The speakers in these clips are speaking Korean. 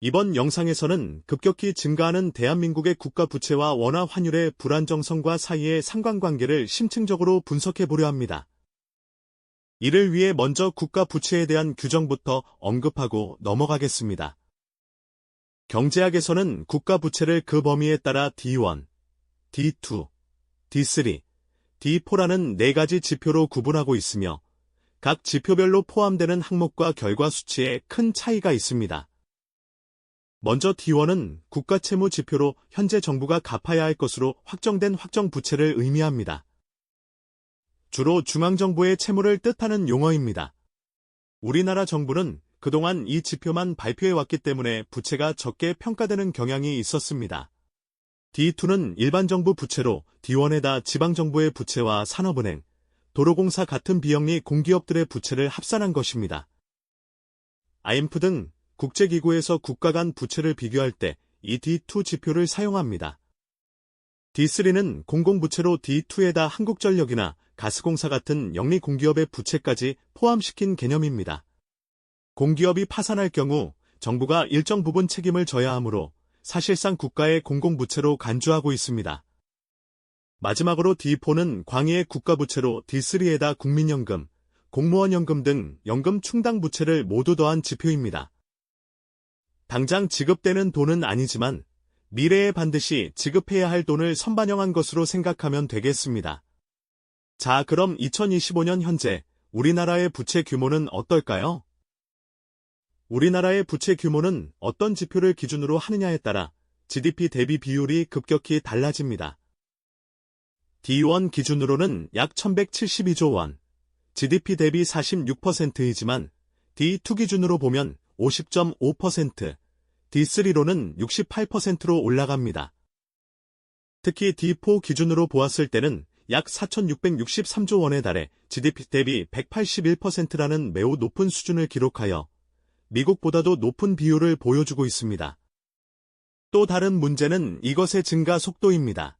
이번 영상에서는 급격히 증가하는 대한민국의 국가 부채와 원화 환율의 불안정성과 사이의 상관관계를 심층적으로 분석해 보려 합니다. 이를 위해 먼저 국가 부채에 대한 규정부터 언급하고 넘어가겠습니다. 경제학에서는 국가 부채를 그 범위에 따라 D1, D2, D3, D4라는 네 가지 지표로 구분하고 있으며 각 지표별로 포함되는 항목과 결과 수치에 큰 차이가 있습니다. 먼저 D1은 국가 채무 지표로 현재 정부가 갚아야 할 것으로 확정된 확정 부채를 의미합니다. 주로 중앙정부의 채무를 뜻하는 용어입니다. 우리나라 정부는 그동안 이 지표만 발표해 왔기 때문에 부채가 적게 평가되는 경향이 있었습니다. D2는 일반 정부 부채로 D1에다 지방정부의 부채와 산업은행, 도로공사 같은 비영리 공기업들의 부채를 합산한 것입니다. IMF 등 국제기구에서 국가 간 부채를 비교할 때 이 D2 지표를 사용합니다. D3는 공공부채로 D2에다 한국전력이나 가스공사 같은 영리 공기업의 부채까지 포함시킨 개념입니다. 공기업이 파산할 경우 정부가 일정 부분 책임을 져야 하므로 사실상 국가의 공공부채로 간주하고 있습니다. 마지막으로 D4는 광의의 국가부채로 D3에다 국민연금, 공무원연금 등 연금 충당 부채를 모두 더한 지표입니다. 당장 지급되는 돈은 아니지만 미래에 반드시 지급해야 할 돈을 선반영한 것으로 생각하면 되겠습니다. 자, 그럼 2025년 현재 우리나라의 부채 규모는 어떨까요? 우리나라의 부채 규모는 어떤 지표를 기준으로 하느냐에 따라 GDP 대비 비율이 급격히 달라집니다. D1 기준으로는 약 1172조 원, GDP 대비 46%이지만 D2 기준으로 보면 50.5%, D3로는 68%로 올라갑니다. 특히 D4 기준으로 보았을 때는 약 4,663조 원에 달해 GDP 대비 181%라는 매우 높은 수준을 기록하여 미국보다도 높은 비율을 보여주고 있습니다. 또 다른 문제는 이것의 증가 속도입니다.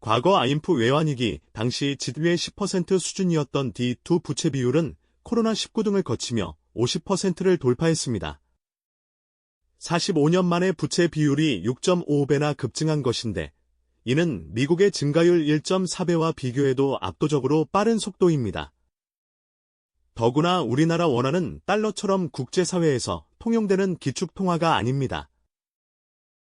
과거 IMF 외환위기 당시 지드의 10% 수준이었던 D2 부채 비율은 코로나19 등을 거치며 50%를 돌파했습니다. 45년 만에 부채 비율이 6.5배나 급증한 것인데 이는 미국의 증가율 1.4배와 비교해도 압도적으로 빠른 속도입니다. 더구나 우리나라 원화는 달러처럼 국제사회에서 통용되는 기축통화가 아닙니다.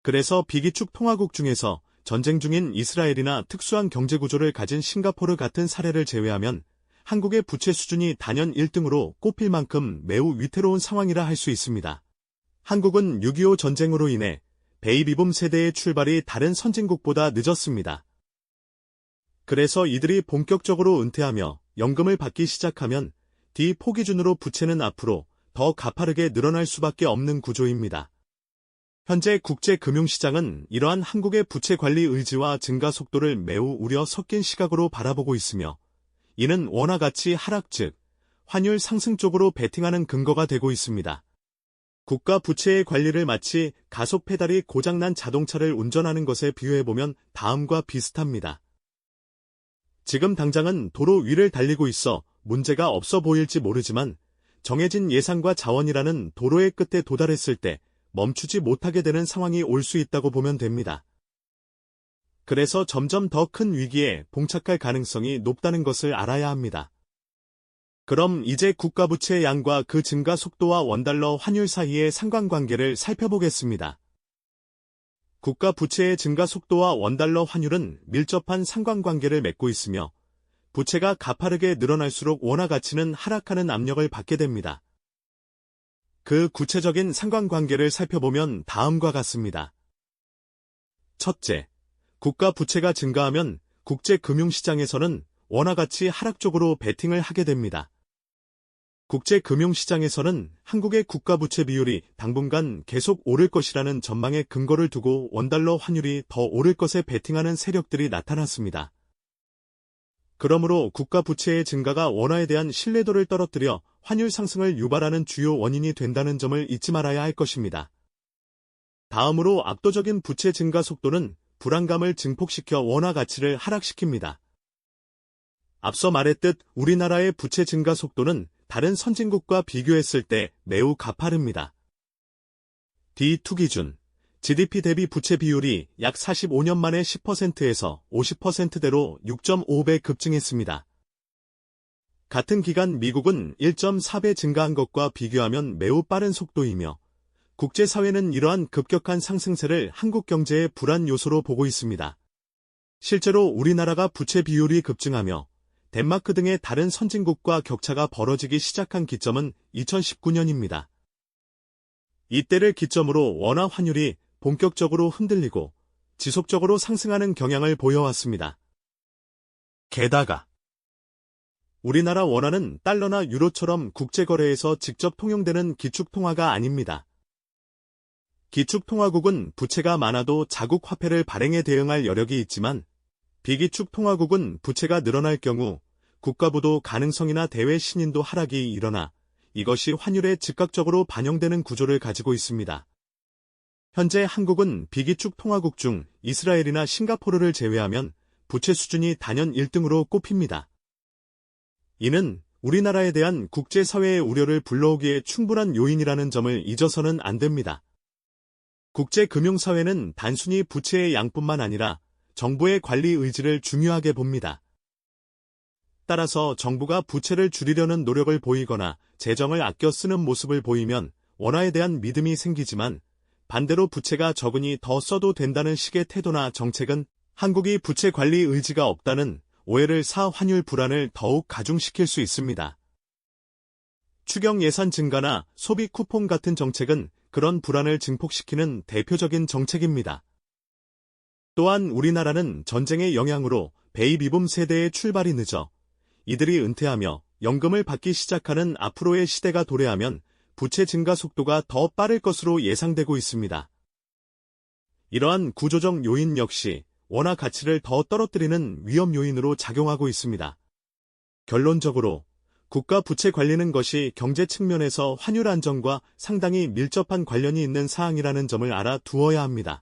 그래서 비기축 통화국 중에서 전쟁 중인 이스라엘이나 특수한 경제구조를 가진 싱가포르 같은 사례를 제외하면 한국의 부채 수준이 단연 1등으로 꼽힐 만큼 매우 위태로운 상황이라 할 수 있습니다. 한국은 6.25 전쟁으로 인해 베이비붐 세대의 출발이 다른 선진국보다 늦었습니다. 그래서 이들이 본격적으로 은퇴하며 연금을 받기 시작하면 D4 기준으로 부채는 앞으로 더 가파르게 늘어날 수밖에 없는 구조입니다. 현재 국제금융시장은 이러한 한국의 부채 관리 의지와 증가 속도를 매우 우려 섞인 시각으로 바라보고 있으며 이는 원화 가치 하락 즉 환율 상승 쪽으로 베팅하는 근거가 되고 있습니다. 국가 부채의 관리를 마치 가속 페달이 고장난 자동차를 운전하는 것에 비유해보면 다음과 비슷합니다. 지금 당장은 도로 위를 달리고 있어 문제가 없어 보일지 모르지만 정해진 예산과 자원이라는 도로의 끝에 도달했을 때 멈추지 못하게 되는 상황이 올 수 있다고 보면 됩니다. 그래서 점점 더 큰 위기에 봉착할 가능성이 높다는 것을 알아야 합니다. 그럼 이제 국가부채 양과 그 증가 속도와 원달러 환율 사이의 상관관계를 살펴보겠습니다. 국가부채의 증가 속도와 원달러 환율은 밀접한 상관관계를 맺고 있으며 부채가 가파르게 늘어날수록 원화 가치는 하락하는 압력을 받게 됩니다. 그 구체적인 상관관계를 살펴보면 다음과 같습니다. 첫째, 국가 부채가 증가하면 국제 금융시장에서는 원화 가치 하락 쪽으로 베팅을 하게 됩니다. 국제 금융시장에서는 한국의 국가 부채 비율이 당분간 계속 오를 것이라는 전망에 근거를 두고 원달러 환율이 더 오를 것에 베팅하는 세력들이 나타났습니다. 그러므로 국가 부채의 증가가 원화에 대한 신뢰도를 떨어뜨려 환율 상승을 유발하는 주요 원인이 된다는 점을 잊지 말아야 할 것입니다. 다음으로 압도적인 부채 증가 속도는 불안감을 증폭시켜 원화 가치를 하락시킵니다. 앞서 말했듯 우리나라의 부채 증가 속도는 다른 선진국과 비교했을 때 매우 가파릅니다. D2 기준 GDP 대비 부채 비율이 약 45년 만에 10%에서 50%대로 6.5배 급증했습니다. 같은 기간 미국은 1.4배 증가한 것과 비교하면 매우 빠른 속도이며 국제사회는 이러한 급격한 상승세를 한국 경제의 불안 요소로 보고 있습니다. 실제로 우리나라가 부채 비율이 급증하며 덴마크 등의 다른 선진국과 격차가 벌어지기 시작한 기점은 2019년입니다. 이때를 기점으로 원화 환율이 본격적으로 흔들리고 지속적으로 상승하는 경향을 보여왔습니다. 게다가 우리나라 원화는 달러나 유로처럼 국제거래에서 직접 통용되는 기축통화가 아닙니다. 기축통화국은 부채가 많아도 자국 화폐를 발행에 대응할 여력이 있지만 비기축통화국은 부채가 늘어날 경우 국가부도 가능성이나 대외 신인도 하락이 일어나 이것이 환율에 즉각적으로 반영되는 구조를 가지고 있습니다. 현재 한국은 비기축 통화국 중 이스라엘이나 싱가포르를 제외하면 부채 수준이 단연 1등으로 꼽힙니다. 이는 우리나라에 대한 국제사회의 우려를 불러오기에 충분한 요인이라는 점을 잊어서는 안 됩니다. 국제금융사회는 단순히 부채의 양뿐만 아니라 정부의 관리 의지를 중요하게 봅니다. 따라서 정부가 부채를 줄이려는 노력을 보이거나 재정을 아껴 쓰는 모습을 보이면 원화에 대한 믿음이 생기지만 반대로 부채가 적으니 더 써도 된다는 식의 태도나 정책은 한국이 부채 관리 의지가 없다는 오해를 사 환율 불안을 더욱 가중시킬 수 있습니다. 추경 예산 증가나 소비 쿠폰 같은 정책은 그런 불안을 증폭시키는 대표적인 정책입니다. 또한 우리나라는 전쟁의 영향으로 베이비붐 세대의 출발이 늦어 이들이 은퇴하며 연금을 받기 시작하는 앞으로의 시대가 도래하면 부채 증가 속도가 더 빠를 것으로 예상되고 있습니다. 이러한 구조적 요인 역시 원화 가치를 더 떨어뜨리는 위험 요인으로 작용하고 있습니다. 결론적으로 국가 부채 관리는 것이 경제 측면에서 환율 안정과 상당히 밀접한 관련이 있는 사항이라는 점을 알아 두어야 합니다.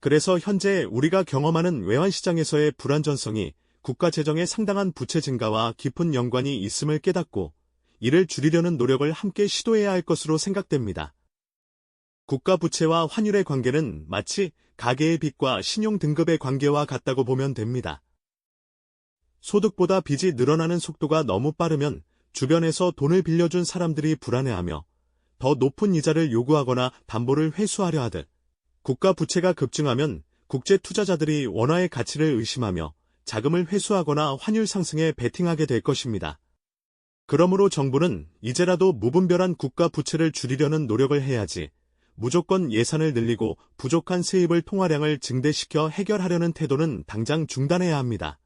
그래서 현재 우리가 경험하는 외환시장에서의 불안전성이 국가 재정의 상당한 부채 증가와 깊은 연관이 있음을 깨닫고 이를 줄이려는 노력을 함께 시도해야 할 것으로 생각됩니다. 국가 부채와 환율의 관계는 마치 가계의 빚과 신용 등급의 관계와 같다고 보면 됩니다. 소득보다 빚이 늘어나는 속도가 너무 빠르면 주변에서 돈을 빌려준 사람들이 불안해하며 더 높은 이자를 요구하거나 담보를 회수하려 하듯 국가 부채가 급증하면 국제 투자자들이 원화의 가치를 의심하며 자금을 회수하거나 환율 상승에 베팅하게 될 것입니다. 그러므로 정부는 이제라도 무분별한 국가 부채를 줄이려는 노력을 해야지 무조건 예산을 늘리고 부족한 세입을 통화량을 증대시켜 해결하려는 태도는 당장 중단해야 합니다.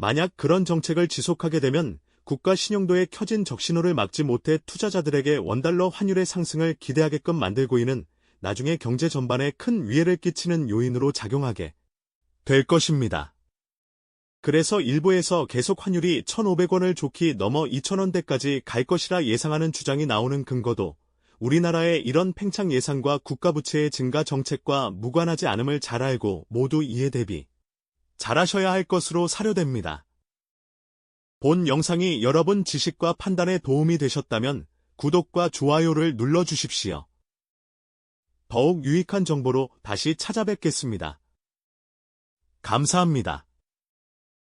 만약 그런 정책을 지속하게 되면 국가 신용도의 켜진 적신호를 막지 못해 투자자들에게 원달러 환율의 상승을 기대하게끔 만들고 있는 나중에 경제 전반에 큰 위해를 끼치는 요인으로 작용하게 될 것입니다. 그래서 일부에서 계속 환율이 1,500원을 좋게 넘어 2,000원대까지 갈 것이라 예상하는 주장이 나오는 근거도 우리나라의 이런 팽창 예상과 국가부채의 증가 정책과 무관하지 않음을 잘 알고 모두 이해 대비 잘하셔야 할 것으로 사료됩니다. 본 영상이 여러분 지식과 판단에 도움이 되셨다면 구독과 좋아요를 눌러주십시오. 더욱 유익한 정보로 다시 찾아뵙겠습니다. 감사합니다.